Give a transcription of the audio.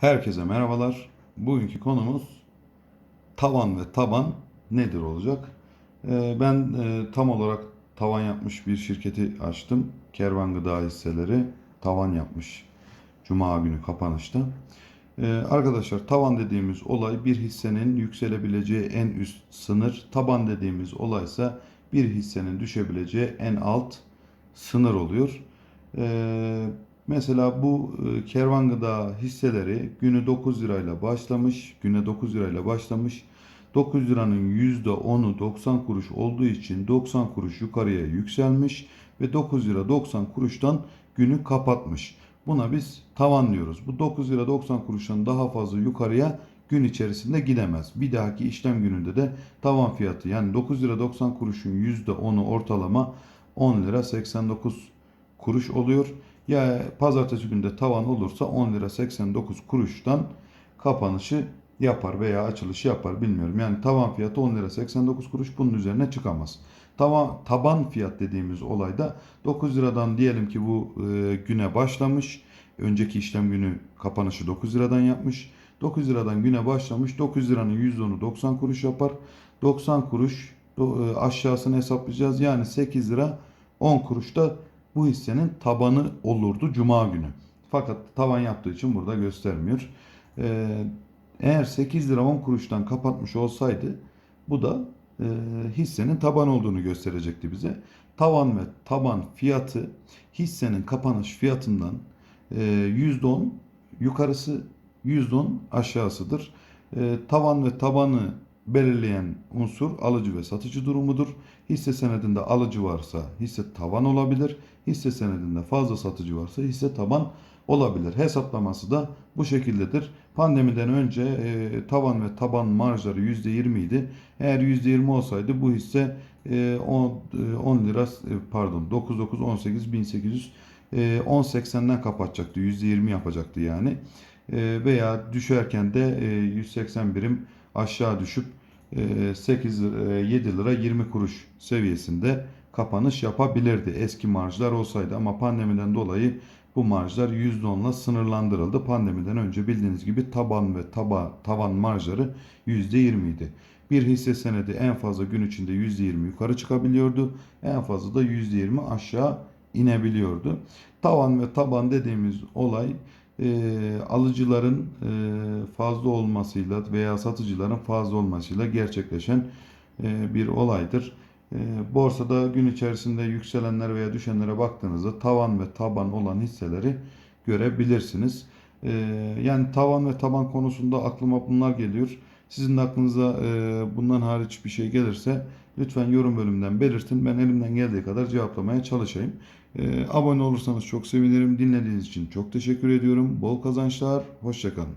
Herkese merhabalar. Bugünkü konumuz tavan ve taban nedir olacak? Ee, Ben e, tam olarak tavan yapmış bir şirketi açtım. Kervan Gıda hisseleri tavan yapmış. Cuma günü kapanışta. Ee, Arkadaşlar tavan dediğimiz olay bir hissenin yükselebileceği en üst sınır. Taban dediğimiz olaysa bir hissenin düşebileceği en alt sınır oluyor. Mesela bu e, kervan gıda hisseleri günü 9 lirayla başlamış. Güne 9 lirayla başlamış. 9 liranın %10'u 90 kuruş olduğu için 90 kuruş yukarıya yükselmiş ve 9 lira 90 kuruştan günü kapatmış. Buna biz tavan diyoruz. Bu 9 lira 90 kuruştan daha fazla yukarıya gün içerisinde gidemez. Bir dahaki işlem gününde de tavan fiyatı yani 9 lira 90 kuruşun %10'u ortalama 10 lira 89 kuruş oluyor. Ya pazartesi günde tavan olursa 10 lira 89 kuruştan kapanışı yapar veya açılışı yapar bilmiyorum. Yani tavan fiyatı 10 lira 89 kuruş bunun üzerine çıkamaz. Tavan, taban fiyat dediğimiz olayda 9 liradan diyelim ki bu e, güne başlamış. Önceki işlem günü kapanışı 9 liradan yapmış. 9 liradan güne başlamış. 9 liranın %10'u 90 kuruş yapar. 90 kuruş e, aşağısını hesaplayacağız. Yani 8 lira 10 kuruşta bu hissenin tabanı olurdu Cuma günü. Fakat tavan yaptığı için burada göstermiyor. Ee, eğer 8 lira 10 kuruştan kapatmış olsaydı bu da e, hissenin taban olduğunu gösterecekti bize. Tavan ve taban fiyatı hissenin kapanış fiyatından e, %10 yukarısı %10 aşağısıdır. E, tavan ve tabanı belirleyen unsur alıcı ve satıcı durumudur. Hisse senedinde alıcı varsa hisse tavan olabilir. Hisse senedinde fazla satıcı varsa hisse taban olabilir. Hesaplaması da bu şekildedir. Pandemiden önce e, tavan ve taban marjları %20 idi. Eğer %20 olsaydı bu hisse e, 10, e, 10 lira e, pardon 99 18 1800 e, 10.80'den kapatacaktı. %20 yapacaktı yani. E, veya düşerken de e, 180 birim aşağı düşüp e, 8 lira, e, 7 lira 20 kuruş seviyesinde kapanış yapabilirdi eski marjlar olsaydı ama pandemiden dolayı bu marjlar %10'la sınırlandırıldı. Pandemiden önce bildiğiniz gibi taban ve taba, tavan marjları %20 idi. Bir hisse senedi en fazla gün içinde %20 yukarı çıkabiliyordu. En fazla da %20 aşağı inebiliyordu. Tavan ve taban dediğimiz olay e, alıcıların e, fazla olmasıyla veya satıcıların fazla olmasıyla gerçekleşen e, bir olaydır. E, borsada gün içerisinde yükselenler veya düşenlere baktığınızda tavan ve taban olan hisseleri görebilirsiniz. E, yani tavan ve taban konusunda aklıma bunlar geliyor. Sizin de aklınıza e, bundan hariç bir şey gelirse lütfen yorum bölümünden belirtin. Ben elimden geldiği kadar cevaplamaya çalışayım. E, abone olursanız çok sevinirim. Dinlediğiniz için çok teşekkür ediyorum. Bol kazançlar. Hoşçakalın.